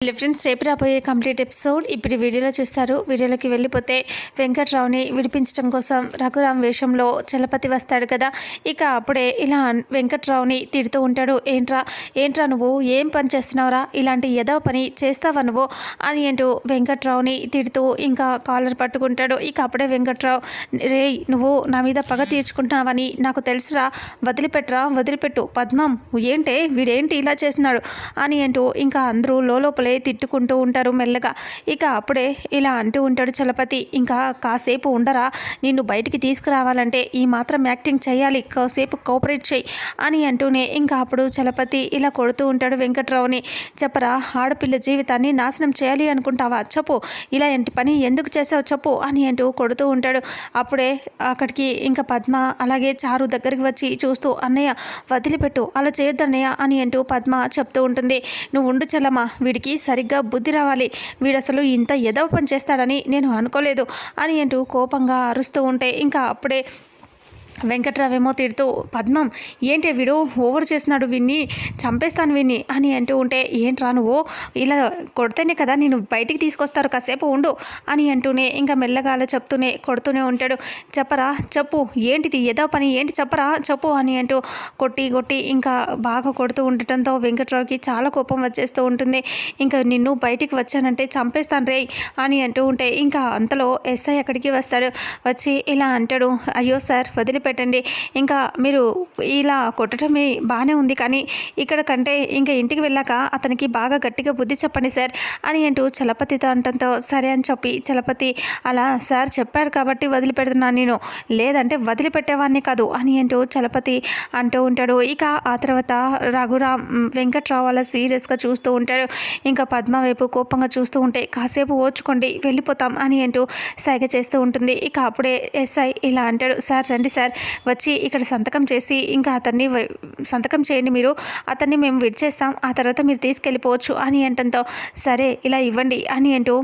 Hello friends రేపు రాబోయే complete episode ఇప్పుడు వీడియోలో చూస్తారు. వీడియోలోకి వెళ్ళిపోతే వెంకట్రావుని విడిపించడం కోసం రఘురామ్ వేషంలో చలపతి వస్తాడు కదా. ఇక అప్పుడే ఇలా వెంకట్రావుని తిడుతూ ఉంటాడు. ఏంట్రా ఏంట్రా నువ్వు? ఏం పని చేస్తున్నావురా? ఇలాంటి ఏదో పని చేస్తావా నువ్వు? అని అంటూ వెంకట్రావుని తిడుతూ ఇంకా కాలర్ పట్టుకుంటాడు. ఇక అప్పుడే వెంకట్రావు రే నువ్వు నా మీద పగ తీర్చుకుంటున్నావని నాకు తెలుసురా. వదిలిపెట్టరా వదిలిపెట్టు. పద్మం ఏంటే? వీడేంటి ఇలా చేస్తున్నాడు? అని అంటూ ఇంకా అందరూ లోపల తిట్టుకుంటూ ఉంటారు మెల్లగా. ఇక అప్పుడే ఇలా అంటూ ఉంటాడు చలపతి ఇంకా కాసేపు ఉండరా? నిన్ను బయటికి తీసుకురావాలంటే ఈ మాత్రం యాక్టింగ్ చేయాలి. కాసేపు కోఆపరేట్ చేయి అని అంటూనే ఇంకా అప్పుడు చలపతి ఇలా కొడుతూ ఉంటాడు వెంకట్రావుని. చెప్పరా ఆడపిల్ల జీవితాన్ని నాశనం చేయాలి అనుకుంటావా? చెప్పు. ఇలా ఏంటి పని? ఎందుకు చేసావు చెప్పు అని అంటూ కొడుతూ ఉంటాడు. అప్పుడే అక్కడికి ఇంకా పద్మ అలాగే చారు దగ్గరికి వచ్చి చూస్తూ అన్నయ్య వదిలిపెట్టు. అలా చేయొద్దన్నయ్య అని అంటూ పద్మ చెప్తూ ఉంటుంది. నువ్వు ఉండు చెల్లమ్మ. వీడికి సరిగ్గా బుద్ధి రావాలి. వీడు అసలు ఇంత ఎదవ పని చేస్తాడని నేను అనుకోలేదు అని అంటూ కోపంగా అరుస్తూ ఉంటే ఇంకా అప్పుడే వెంకట్రావేమో తిడుతూ పద్మం ఏంటి వీడు ఓవర్ చేస్తున్నాడు విన్ని చంపేస్తాను విన్ని అని అంటూ ఉంటే ఏంట్రా నువ్వు? ఇలా కొడితేనే కదా నేను బయటికి తీసుకొస్తారు కాసేపు ఉండు అని అంటూనే ఇంకా మెల్లగా అలా చెప్తూనే కొడుతూనే ఉంటాడు. చెప్పరా చెప్పు ఏంటిది? ఏదో పని ఏంటి? చెప్పరా చెప్పు అని అంటూ కొట్టి కొట్టి ఇంకా బాగా కొడుతూ ఉండటంతో వెంకట్రావుకి చాలా కోపం వచ్చేస్తూ ఉంటుంది. ఇంకా నిన్ను బయటికి వచ్చానంటే చంపేస్తాను రే అని అంటూ ఉంటే ఇంకా అంతలో ఎస్ఐ అక్కడికి వస్తాడు. వచ్చి ఇలా అంటాడు అయ్యో సార్ పెట్టండి. ఇంకా మీరు ఇలా కొట్టడమే బాగానే ఉంది. కానీ ఇక్కడ కంటే ఇంకా ఇంటికి వెళ్ళాక అతనికి బాగా గట్టిగా బుద్ధి చెప్పండి సార్ అని అంటూ చలపతితో అంటంతో సరే అని చెప్పి చలపతి అలా సార్ చెప్పారు కాబట్టి వదిలిపెడుతున్నాను నేను. లేదంటే వదిలిపెట్టేవాడిని కాదు అని అంటూ చలపతి అంటూ ఉంటాడు. ఇక ఆ తర్వాత రఘురామ్ వెంకట్రావు అలా సీరియస్గా చూస్తూ ఉంటాడు. ఇంకా పద్మ వైపు కోపంగా చూస్తూ ఉంటే కాసేపు ఓచుకోండి వెళ్ళిపోతాం అని అంటూ సైగ చేస్తూ ఉంటుంది. ఇక అప్పుడే ఎస్ఐ ఇలా అంటాడు సార్ రండి సార్ వచ్చి ఇక్కడ సంతకం చేసి ఇంకా అతన్ని సంతకం చేయండి మీరు అతన్ని మేము విడిచేస్తాం ఆ తర్వాత మీరు తీసుకెళ్ళిపోవచ్చు అని అంటంతో సరే ఇలా ఇవ్వండి అని అంటూ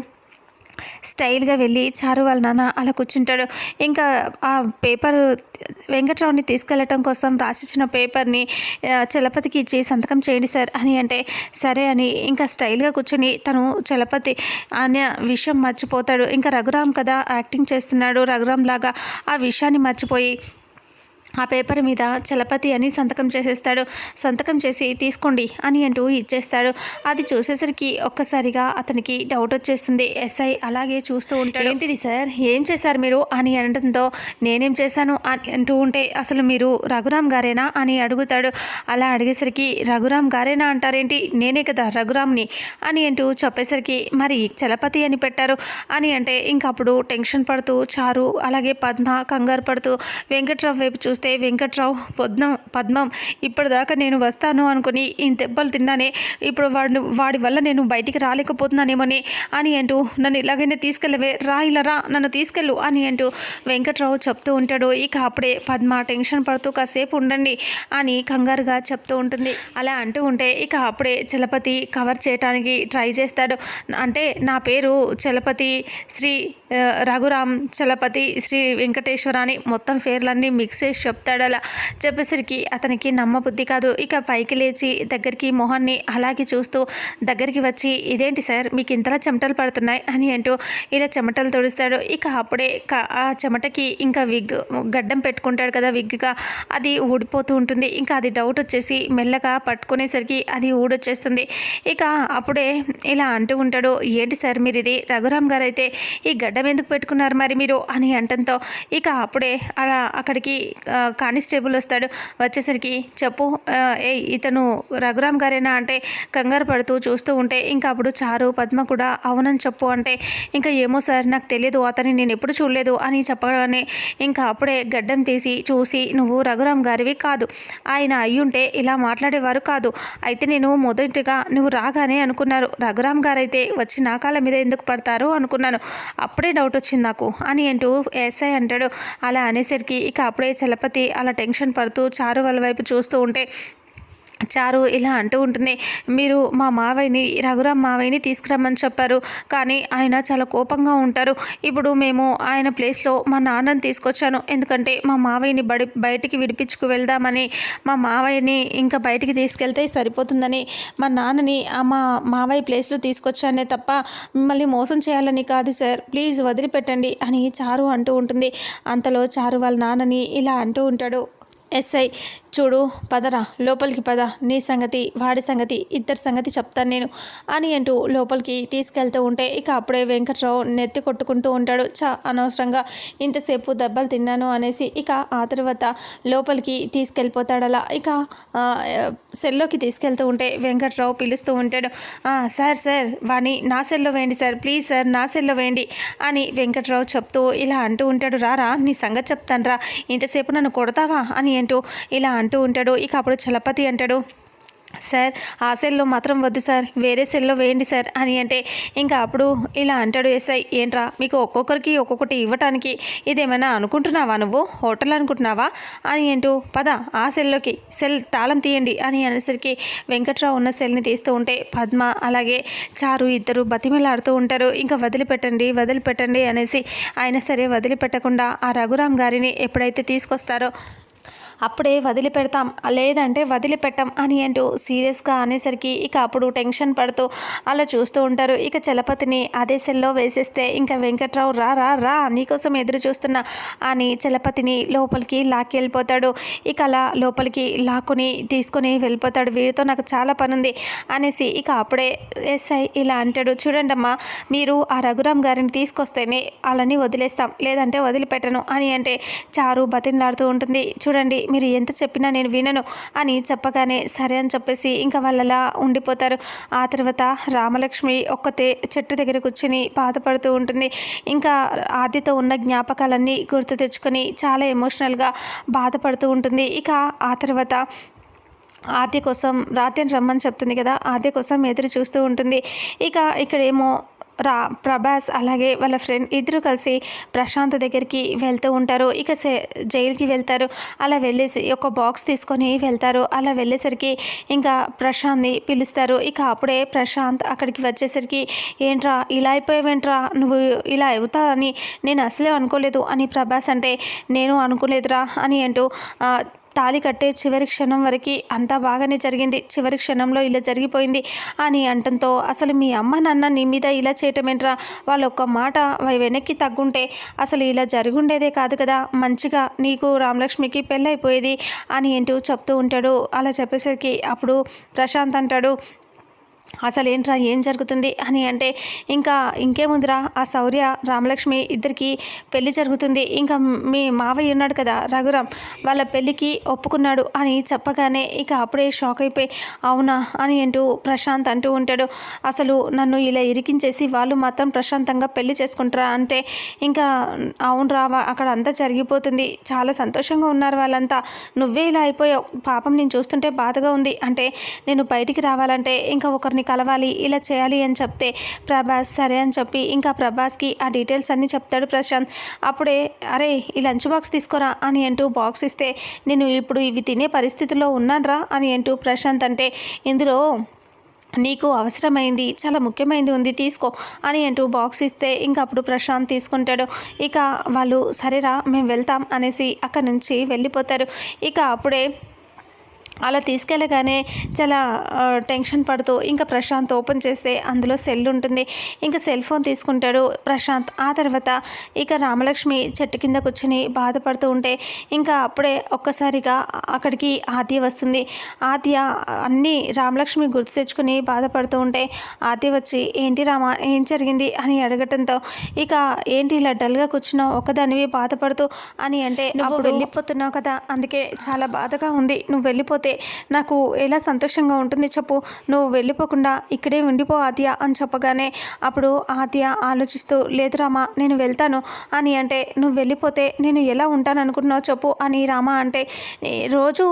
స్టైల్గా వెళ్ళి చారు వాళ్ళ నాన్న అలా కూర్చుంటాడు. ఇంకా ఆ పేపర్ వెంకట్రావుని తీసుకెళ్ళటం కోసం రాసిచ్చిన పేపర్ని చలపతికి ఇచ్చి సంతకం చేయండి సార్ అని అంటే సరే అని ఇంకా స్టైల్గా కూర్చొని తను చలపతి అనే విషయం మర్చిపోతాడు. ఇంకా రఘురామ్ కదా యాక్టింగ్ చేస్తున్నాడు రఘురామ్ లాగా ఆ విషయాన్ని మర్చిపోయి ఆ పేపర్ మీద చలపతి అని సంతకం చేసేస్తాడు. సంతకం చేసి తీసుకోండి అని అంటూ ఇచ్చేస్తాడు. అది చూసేసరికి ఒక్కసారిగా అతనికి డౌట్ వచ్చేస్తుంది. ఎస్ఐ అలాగే చూస్తూ ఉంటాడు. ఏంటిది సార్? ఏం చేశారు మీరు? అని అనడంతో నేనేం చేశాను? అని అంటూ ఉంటే అసలు మీరు రఘురామ్ గారేనా? అని అడుగుతాడు. అలా అడిగేసరికి రఘురామ్ గారేనా అంటారేంటి? నేనే కదా రఘురామ్ని అని అంటూ చెప్పేసరికి మరి చలపతి అని పెట్టారు? అని అంటే ఇంక అప్పుడు టెన్షన్ పడుతూ చారు అలాగే పద్మ కంగారు పడుతూ వెంకట్రావు వైపు చూస్తూ వెంకట్రావు పద్మం పద్మం ఇప్పటిదాకా నేను వస్తాను అనుకుని ఈ దెబ్బలు తిన్నానే ఇప్పుడు వాడు వాడి వల్ల నేను బయటికి రాలేకపోతున్నానేమోని అని అంటూ నన్ను ఇలాగైనా తీసుకెళ్ళవే రా ఇలా రా నన్ను తీసుకెళ్ళు అని అంటూ వెంకట్రావు చెప్తూ ఉంటాడు. ఇక అప్పుడే పద్మ టెన్షన్ పడుతూ కాసేపు ఉండండి అని కంగారుగా చెప్తూ ఉంటుంది. అలా అంటూ ఉంటే ఇక అప్పుడే చలపతి కవర్ చేయడానికి ట్రై చేస్తాడు. అంటే నా పేరు చలపతి శ్రీ రఘురామ్ చలపతి శ్రీ వెంకటేశ్వర అని మొత్తం పేర్లన్నీ మిక్స్ చేసి చెప్తాడు చెప్పేసరికి అతనికి నమ్మబుద్ధి కాదు. ఇక పైకి లేచి దగ్గరికి మొహాన్ని అలాగే చూస్తూ దగ్గరికి వచ్చి ఇదేంటి సార్ మీకు ఇంతలా చెమటలు పడుతున్నాయి? అని అంటూ ఇలా చెమటలు తుడుస్తాడు. ఇక అప్పుడే ఆ చెమటకి ఇంకా విగ్ గడ్డం పెట్టుకుంటాడు కదా విగ్గా. అది ఊడిపోతూ ఉంటుంది. ఇంకా అది డౌట్ వచ్చేసి మెల్లగా పట్టుకునేసరికి అది ఊడొచ్చేస్తుంది. ఇక అప్పుడే ఇలా అంటూ ఉంటాడు ఏంటి సార్ మీరు ఇది రఘురామ్ గారు అయితే ఈ గడ్డం ఎందుకు పెట్టుకున్నారు మరి మీరు? అని అంటంతో ఇక అప్పుడే అలా అక్కడికి కానిస్టేబుల్ వస్తాడు వచ్చేసరికి చెప్పు ఏ ఇతను రఘురామ్ గారేనా? అంటే కంగారు పడుతూ చూస్తూ ఉంటే ఇంకా అప్పుడు చారు పద్మ కూడా అవునని చెప్పు అంటే ఇంకా ఏమో సార్ నాకు తెలియదు అతని నేను ఎప్పుడు చూడలేదు అని చెప్పగానే ఇంకా అప్పుడే గడ్డం తీసి చూసి నువ్వు రఘురామ్ గారివి కాదు. ఆయన అయ్యుంటే ఇలా మాట్లాడేవారు కాదు. అయితే నేను మొదటిగా నువ్వు రాగానే అనుకున్నారు రఘురామ్ గారైతే వచ్చి నా కాళ్ళ మీద ఎందుకు పడతారు అనుకున్నాను. అప్పుడే డౌట్ వచ్చింది నాకు అని అంటూ ఎస్ఐ అంటాడు. అలా అనేసరికి ఇక అప్పుడే చలపతి అలా టెన్షన్ పడుతూ చారు వాళ్ళ వైపు చూస్తూ ఉంటే చారు ఇలా అంటూ ఉంటుంది. మీరు మా మావయ్యని రఘురామ్ మావయ్యని తీసుకురమ్మని చెప్పారు. కానీ ఆయన చాలా కోపంగా ఉంటారు. ఇప్పుడు మేము ఆయన ప్లేస్లో మా నాన్నని తీసుకొచ్చాను. ఎందుకంటే మా మావయ్యని బడి బయటికి విడిపించుకు వెళ్దామని మా మావయ్యని ఇంకా బయటికి తీసుకెళ్తే సరిపోతుందని మా నాన్నని మా మావయ్య ప్లేస్లో తీసుకొచ్చానే తప్ప మిమ్మల్ని మోసం చేయాలని కాదు సార్. ప్లీజ్ వదిలిపెట్టండి అని చారు అంటూ ఉంటుంది. అంతలో చారు వాళ్ళ నాన్నని ఇలా అంటూ ఉంటాడు. ఎస్ఐ చూడు పదరా లోపలికి పద నీ సంగతి వాడి సంగతి ఇద్దరి సంగతి చెప్తాను నేను అని అంటూ లోపలికి తీసుకెళ్తూ ఉంటే ఇక అప్పుడే వెంకట్రావు నెత్తి కొట్టుకుంటూ ఉంటాడు. చా అనవసరంగా ఇంతసేపు దెబ్బలు తిన్నాను అనేసి ఇక ఆ తర్వాత లోపలికి తీసుకెళ్ళిపోతాడు అలా ఇక సెల్లోకి తీసుకెళ్తూ ఉంటే వెంకట్రావు పిలుస్తూ ఉంటాడు సార్ సార్ వాణి నా సెల్లో వేయండి సార్ ప్లీజ్ సార్ నా సెల్లో వేయండి అని వెంకట్రావు చెప్తూ ఇలా అంటూ ఉంటాడు. రారా నీ సంగతి చెప్తాను రా ఇంతసేపు నన్ను కొడతావా? అని అంటూ ఇలా అంటూ ఉంటాడు. ఇక అప్పుడు చలపతి అంటాడు సార్ ఆ సెల్లో మాత్రం వద్దు సార్ వేరే సెల్లో వేయండి సార్ అని అంటే ఇంకా అప్పుడు ఇలా అంటాడు ఎస్ఐ ఏంట్రా మీకు ఒక్కొక్కరికి ఒక్కొక్కటి ఇవ్వటానికి ఇదేమైనా అనుకుంటున్నావా నువ్వు? హోటల్ అనుకుంటున్నావా? అని అంటూ పద ఆ సెల్లోకి సెల్ తాళం తీయండి అని అనేసరికి వెంకట్రావు ఉన్న సెల్ని తీస్తూ ఉంటే పద్మ అలాగే చారు ఇద్దరు బతిమలాడుతూ ఉంటారు. ఇంకా వదిలిపెట్టండి వదిలిపెట్టండి అనేసి అయినా సరే వదిలిపెట్టకుండా ఆ రఘురామ్ గారిని ఎప్పుడైతే తీసుకొస్తారో అప్పుడే వదిలిపెడతాం. లేదంటే వదిలిపెట్టం అని అంటూ సీరియస్గా అనేసరికి ఇక అప్పుడు టెన్షన్ పడుతూ అలా చూస్తూ ఉంటారు. ఇక చలపతిని అదే సెల్లో వేసేస్తే ఇంకా వెంకట్రావు రా రా రా నీకోసం ఎదురు చూస్తున్నా అని చలపతిని లోపలికి లాక్కి వెళ్ళిపోతాడు. ఇక అలా లోపలికి లాక్కుని తీసుకొని వెళ్ళిపోతాడు. వీరితో నాకు చాలా పనుంది అనేసి ఇక అప్పుడే ఎస్ఐ ఇలా అంటాడు. చూడండమ్మా మీరు ఆ రఘురామ్ గారిని తీసుకొస్తేనే వాళ్ళని వదిలేస్తాం. లేదంటే వదిలిపెట్టను అని అంటే చారు బతిన్లాడుతూ ఉంటుంది. చూడండి మీరు ఎంత చెప్పినా నేను వినను అని చెప్పగానే సరే అని చెప్పేసి ఇంకా వాళ్ళలా ఉండిపోతారు. ఆ తర్వాత రామలక్ష్మి ఒక్కతే చెట్టు దగ్గర కూర్చుని బాధపడుతూ ఉంటుంది. ఇంకా ఆదితో ఉన్న జ్ఞాపకాలన్నీ గుర్తు తెచ్చుకొని చాలా ఎమోషనల్గా బాధపడుతూ ఉంటుంది. ఇక ఆ తర్వాత ఆద్య కోసం రాత్రిని రమ్మని చెప్తుంది కదా ఆద్య కోసం ఎదురు చూస్తూ ఉంటుంది. ఇక ఇక్కడేమో రా ప్రభాస్ అలాగే వాళ్ళ ఫ్రెండ్ ఇద్దరు కలిసి ప్రశాంత్ దగ్గరికి వెళ్తూ ఉంటారు. ఇక సే జైలుకి వెళ్తారు. అలా వెళ్ళేసి ఒక బాక్స్ తీసుకొని వెళ్తారు. అలా వెళ్ళేసరికి ఇంకా ప్రశాంత్ని పిలుస్తారు. ఇక అప్పుడే ప్రశాంత్ అక్కడికి వచ్చేసరికి ఏంట్రా ఇలా అయిపోయావేంట్రా? నువ్వు ఇలా అవుతా అని నేను అసలే అనుకోలేదు అని ప్రభాస్ అంటే నేను అనుకోలేదురా అని అంటూ తాళి కట్టే చివరి క్షణం వరకు అంతా బాగానే జరిగింది. చివరి క్షణంలో ఇలా జరిగిపోయింది అని అంటంతో అసలు మీ అమ్మ నాన్న నీ మీద ఇలా చేయటమేంట్రా? వాళ్ళు ఒక్క మాట వెనక్కి తగ్గుంటే అసలు ఇలా జరుగుండేదే కాదు కదా. మంచిగా నీకు రామలక్ష్మికి పెళ్ళైపోయేది అని ఏంటో చెప్తూ ఉంటాడు. అలా చెప్పేసరికి అప్పుడు ప్రశాంత్ అంటాడు అసలు ఏంట్రా ఏం జరుగుతుంది అని అంటే ఇంకా ఇంకేముందిరా ఆ శౌర్య రామలక్ష్మి ఇద్దరికి పెళ్ళి జరుగుతుంది. ఇంకా మీ మావయ్య ఉన్నాడు కదా రఘురామ్ వాళ్ళ పెళ్ళికి ఒప్పుకున్నాడు అని చెప్పగానే ఇక అప్పుడే షాక్ అయిపోయి అవునా అని అంటూ ప్రశాంత్ అంటూ ఉంటాడు. అసలు నన్ను ఇలా ఇరికించేసి వాళ్ళు మాత్రం ప్రశాంతంగా పెళ్ళి చేసుకుంటారా అంటే ఇంకా అవును రావా అక్కడ అంతా జరిగిపోతుంది. చాలా సంతోషంగా ఉన్నారు వాళ్ళంతా. నువ్వే ఇలా అయిపోయావు. పాపం నేను చూస్తుంటే బాధగా ఉంది. అంటే నేను బయటికి రావాలంటే ఇంకా ఒకరిని కలవాలి ఇలా చేయాలి అని చెప్తే ప్రభాస్ సరే అని చెప్పి ఇంకా ప్రభాస్కి ఆ డీటెయిల్స్ అన్నీ చెప్తాడు ప్రశాంత్. అప్పుడే అరే ఈ లంచ్ బాక్స్ తీసుకోరా? అని అంటూ బాక్స్ ఇస్తే నేను ఇప్పుడు ఇవి తినే పరిస్థితిలో ఉన్నానరా అని అంటూ ప్రశాంత్ అంటే ఇందులో నీకు అవసరమైంది చాలా ముఖ్యమైనది ఉంది తీసుకో అని అంటూ బాక్స్ ఇస్తే ఇంకా అప్పుడు ప్రశాంత్ తీసుకుంటాడు. ఇక వాళ్ళు సరేరా మేము వెళ్తాం అనేసి అక్కడి నుంచి వెళ్ళిపోతారు. ఇక అప్పుడే అలా తీసుకెళ్ళగానే చాలా టెన్షన్ పడుతూ ఇంకా ప్రశాంత్ ఓపెన్ చేస్తే అందులో సెల్ ఉంటుంది. ఇంకా సెల్ ఫోన్ తీసుకుంటాడు ప్రశాంత్. ఆ తర్వాత ఇక రామలక్ష్మి చెట్టు కింద కూర్చుని బాధపడుతూ ఉంటే ఇంకా అప్పుడే ఒక్కసారిగా అక్కడికి ఆద్య వస్తుంది. ఆద్య అన్నీ రామలక్ష్మి గుర్తు తెచ్చుకుని బాధపడుతూ ఉంటే ఆద్య వచ్చి ఏంటి రామా ఏం జరిగింది? అని అడగటంతో ఇక ఏంటి ఇలా డల్గా కూర్చున్నావు? ఒకదానివి బాధపడుతూ అని అంటే నువ్వు వెళ్ళిపోతున్నావు కదా అందుకే చాలా బాధగా ఉంది. నువ్వు వెళ్ళిపోతే నాకు ఎలా సంతోషంగా ఉంటుంది చెప్పు? నువ్వు వెళ్ళిపోకుండా ఇక్కడే ఉండిపో ఆద్య అని చెప్పగానే అప్పుడు ఆద్య ఆలోచిస్తూ లేదు రామా నేను వెళ్తాను అని అంటే నువ్వు వెళ్ళిపోతే నేను ఎలా ఉంటాను అనుకుంటున్నావు చెప్పు అని రామా అంటే రోజు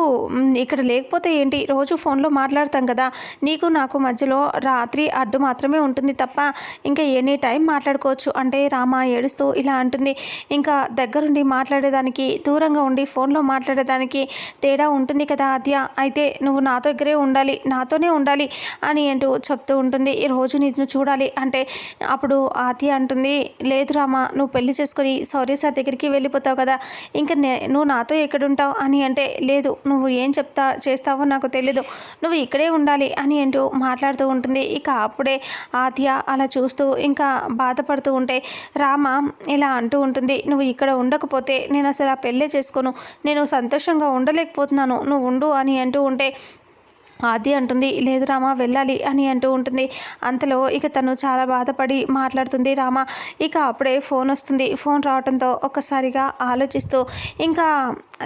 ఇక్కడ లేకపోతే ఏంటి? రోజు ఫోన్లో మాట్లాడతాం కదా. నీకు నాకు మధ్యలో రాత్రి అడ్డు మాత్రమే ఉంటుంది తప్ప ఇంకా ఎనీ టైం మాట్లాడుకోవచ్చు అంటే రామ ఏడుస్తూ ఇలా అంటుంది. ఇంకా దగ్గరుండి మాట్లాడేదానికి దూరంగా ఉండి ఫోన్లో మాట్లాడేదానికి తేడా ఉంటుంది కదా ఆద్య? అయితే నువ్వు నా దగ్గరే ఉండాలి నాతోనే ఉండాలి అని అంటూ చెప్తూ ఉంటుంది. ఈ రోజు నిన్ను చూడాలి అంటే అప్పుడు ఆతి అంటుంది లేదు రామ నువ్వు పెళ్ళి చేసుకొని సౌర్య సార్ దగ్గరికి వెళ్ళిపోతావు కదా ఇంకా నే నువ్వు నాతో ఎక్కడుంటావు అని అంటే లేదు నువ్వు ఏం చెప్తా చేస్తావో నాకు తెలీదు నువ్వు ఇక్కడే ఉండాలి అని అంటూ మాట్లాడుతూ ఉంటుంది. ఇక అప్పుడే ఆత్య అలా చూస్తూ ఇంకా బాధపడుతూ ఉంటే రామ ఇలా అంటూ ఉంటుంది నువ్వు ఇక్కడ ఉండకపోతే నేను అసలు ఆ పెళ్ళే చేసుకోను నేను సంతోషంగా ఉండలేకపోతున్నాను నువ్వు ఉండు అని అంటూ ఉంటే ఆది అంటుంది లేదు రామ వెళ్ళాలి అని అంటూ ఉంటుంది. అంతలో ఇక తను చాలా బాధపడి మాట్లాడుతుంది రామ ఇక అప్పుడే ఫోన్ వస్తుంది. ఫోన్ రావడంతో ఒక్కసారిగా ఆలోచిస్తూ ఇంకా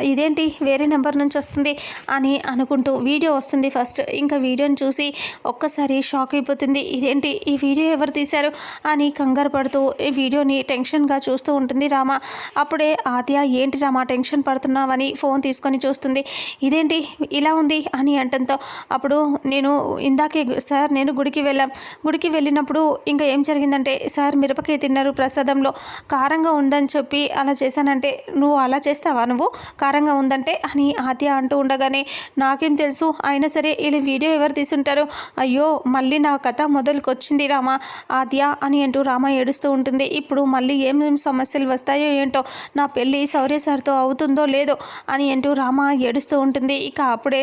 ఇదేంటి? వేరే నెంబర్ నుంచి వస్తుంది అని అనుకుంటూ వీడియో వస్తుంది ఫస్ట్. ఇంకా వీడియోని చూసి ఒక్కసారి షాక్ అయిపోతుంది ఇదేంటి? ఈ వీడియో ఎవరు తీశారు? అని కంగారు పడుతూ ఈ వీడియోని టెన్షన్గా చూస్తూ ఉంటుంది రామ. అప్పుడే ఆద్య ఏంటి రామ టెన్షన్ పడుతున్నావని ఫోన్ తీసుకొని చూస్తుంది. ఇదేంటి? ఇలా ఉంది అని అంటంతో అప్పుడు నేను ఇందాకే సార్ నేను గుడికి వెళ్ళాం. గుడికి వెళ్ళినప్పుడు ఇంకా ఏం జరిగిందంటే సార్ మిరపకాయ తిన్నారు ప్రసాదంలో కారంగా ఉందని చెప్పి అలా చేశానంటే నువ్వు అలా చేస్తావా? నువ్వు కారంగా ఉందంటే? అని ఆద్య అంటూ ఉండగానే నాకేం తెలుసు అయినా సరే ఇలా వీడియో ఎవరు తీసుంటారు అయ్యో మళ్ళీ నా కథ మొదలుకొచ్చింది రామ ఆద్య అని అంటూ రామ ఏడుస్తూ ఉంటుంది. ఇప్పుడు మళ్ళీ ఏమేమి సమస్యలు వస్తాయో ఏంటో నా పెళ్ళి సౌర్య సార్తో అవుతుందో లేదో అని అంటూ రామ ఏడుస్తూ ఉంటుంది. ఇక అప్పుడే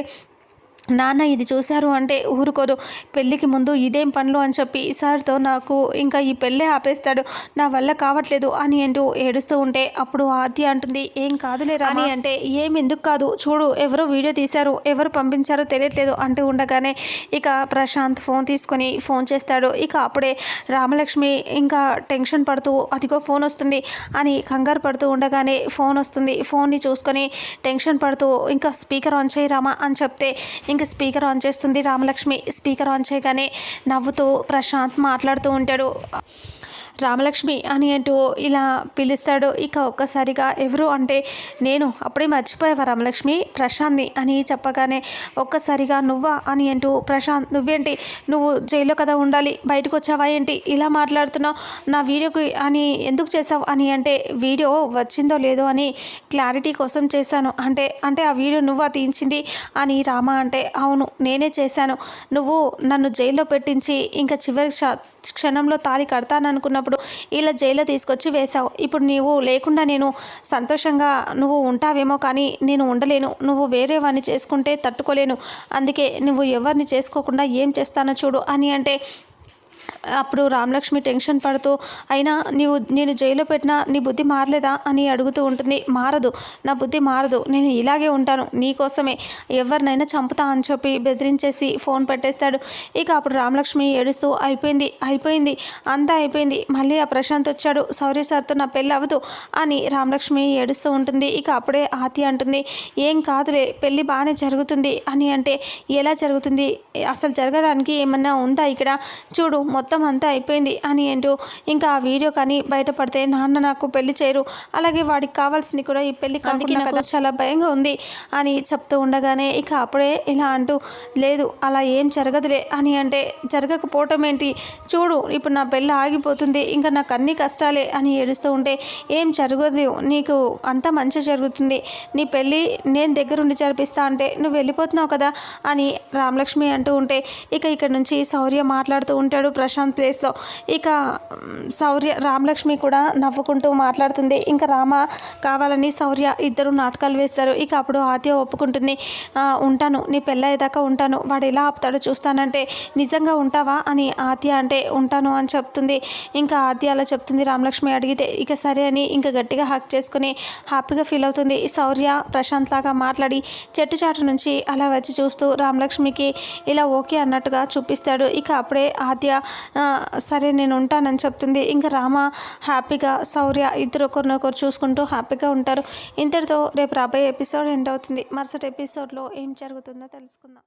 నాన్న ఇది చూశారు అంటే ఊరుకోదు పెళ్ళికి ముందు ఇదేం పనులు అని చెప్పి సార్తో నాకు ఇంకా ఈ పెళ్ళే ఆపేస్తాడు నా వల్ల కావట్లేదు అని అంటూ ఏడుస్తూ ఉంటే అప్పుడు ఆద్య అంటుంది ఏం కాదులే రాని అంటే ఏం ఎందుకు కాదు చూడు ఎవరో వీడియో తీశారు ఎవరు పంపించారో తెలియట్లేదు అంటూ ఉండగానే ఇక ప్రశాంత్ ఫోన్ తీసుకొని ఫోన్ చేస్తాడు. ఇక అప్పుడే రామలక్ష్మి ఇంకా టెన్షన్ పడుతూ అదిగో ఫోన్ వస్తుంది అని కంగారు పడుతూ ఉండగానే ఫోన్ వస్తుంది. ఫోన్ని చూసుకొని టెన్షన్ పడుతూ ఇంకా స్పీకర్ ఆన్ చేయి రామా అని చెప్తే ఇంకా స్పీకర్ ఆన్ చేస్తుంది రామలక్ష్మి. స్పీకర్ ఆన్ చేయగానే నవ్వుతూ ప్రశాంత్ మాట్లాడుతూ ఉంటాడు. రామలక్ష్మి అని అంటూ ఇలా పిలుస్తాడు. ఇక ఒక్కసారిగా ఎవరు అంటే నేను. అప్పుడే మర్చిపోయావా రామలక్ష్మి? ప్రశాంత్ని అని చెప్పగానే ఒక్కసారిగా నువ్వా అని అంటూ ప్రశాంత్ నువ్వేంటి? నువ్వు జైల్లో కదా ఉండాలి? బయటకు వచ్చావా ఏంటి? ఇలా మాట్లాడుతున్నావు. నా వీడియోకి అని ఎందుకు చేసావు అని అంటే వీడియో వచ్చిందో లేదో అని క్లారిటీ కోసం చేశాను. అంటే అంటే ఆ వీడియో నువ్వా తీయించింది? అని రామ అంటే అవును నేనే చేశాను. నువ్వు నన్ను జైల్లో పెట్టించి ఇంకా చివరి క్షణంలో తాళి కడతాననుకున్నప్పుడు ఇలా జైల్లో తీసుకొచ్చి వేశావు. ఇప్పుడు నీవు లేకుండా నేను సంతోషంగా నువ్వు ఉంటావేమో కానీ నేను ఉండలేను. నువ్వు వేరే వాడిని చేసుకుంటే తట్టుకోలేను. అందుకే నువ్వు ఎవరిని చేసుకోకుండా ఏం చేస్తానో చూడు అని అంటే అప్పుడు రామలక్ష్మి టెన్షన్ పడుతూ అయినా నీవు నేను జైల్లో పెట్టినా నీ బుద్ధి మారలేదా? అని అడుగుతూ ఉంటుంది. మారదు నా బుద్ధి మారదు. నేను ఇలాగే ఉంటాను. నీ కోసమే. ఎవరినైనా చంపుతా అని చెప్పి బెదిరించేసి ఫోన్ పెట్టేస్తాడు. ఇక అప్పుడు రామలక్ష్మి ఏడుస్తూ అయిపోయింది అయిపోయింది. అంతా అయిపోయింది. మళ్ళీ ఆ ప్రశాంత్ వచ్చాడు. సౌర్య సార్తో నా పెళ్ళి అవ్వదు అని రామలక్ష్మి ఏడుస్తూ ఉంటుంది. ఇక అప్పుడే ఆతి అంటుంది ఏం కాదులే పెళ్ళి బాగానే జరుగుతుంది అని అంటే ఎలా జరుగుతుంది? అసలు జరగడానికి ఏమన్నా ఉందా ఇక్కడ? చూడు మొత్తం అంతా అయిపోయింది అని ఏంటో ఇంకా ఆ వీడియో కానీ బయటపడితే నాన్న నాకు పెళ్ళి చేయరు. అలాగే వాడికి కావాల్సింది కూడా ఈ పెళ్ళి కాకుండా నాకు చాలా భయంగా ఉంది అని చెప్తూ ఉండగానే ఇక అప్పుడే ఇలా అంటూ లేదు అలా ఏం జరగదులే అని అంటే జరగకపోవటం ఏంటి? చూడు ఇప్పుడు నా పెళ్ళి ఆగిపోతుంది. ఇంకా నాకు అన్ని కష్టాలే అని ఏడుస్తూ ఉంటే ఏం జరగదు నీకు అంతా మంచి జరుగుతుంది. నీ పెళ్ళి నేను దగ్గరుండి జరిపిస్తా అంటే నువ్వు వెళ్ళిపోతున్నావు కదా అని రామలక్ష్మి అంటూ ఉంటే ఇక ఇక్కడ నుంచి శౌర్య మాట్లాడుతూ ఉంటాడు ప్రశాంత్ ప్లేస్లో ఇక శౌర్య రామలక్ష్మి కూడా నవ్వుకుంటూ మాట్లాడుతుంది. ఇంకా రామ కావాలని శౌర్య ఇద్దరు నాటకాలు వేస్తారు. ఇక అప్పుడు ఆద్య ఒప్పుకుంటుంది. ఉంటాను. నీ పెళ్ళయ్యేదాకా ఉంటాను. వాడు ఎలా ఆపుతాడో చూస్తానంటే నిజంగా ఉంటావా? అని ఆద్య అంటే ఉంటాను అని చెప్తుంది. ఇంకా ఆద్య అలా చెప్తుంది రామలక్ష్మి అడిగితే ఇక సరే అని ఇంకా గట్టిగా హక్ చేసుకుని హ్యాపీగా ఫీల్ అవుతుంది. శౌర్య ప్రశాంత్ లాగా మాట్లాడి చెట్టు చాటు నుంచి అలా వచ్చి చూస్తూ రామలక్ష్మికి ఇలా ఓకే అన్నట్టుగా చూపిస్తాడు. ఇక అప్పుడే ఆద్య సరే నేను ఉంటానని చెప్తుంది. ఇంకా రామ హ్యాపీగా శౌర్య ఇద్దరు ఒకరినొకరు చూసుకుంటూ హ్యాపీగా ఉంటారు. ఇంతటితో రేపు రాబోయే ఎపిసోడ్ ఎండ్ అవుతుంది. మరుసటి ఎపిసోడ్లో ఏం జరుగుతుందో తెలుసుకుందాం.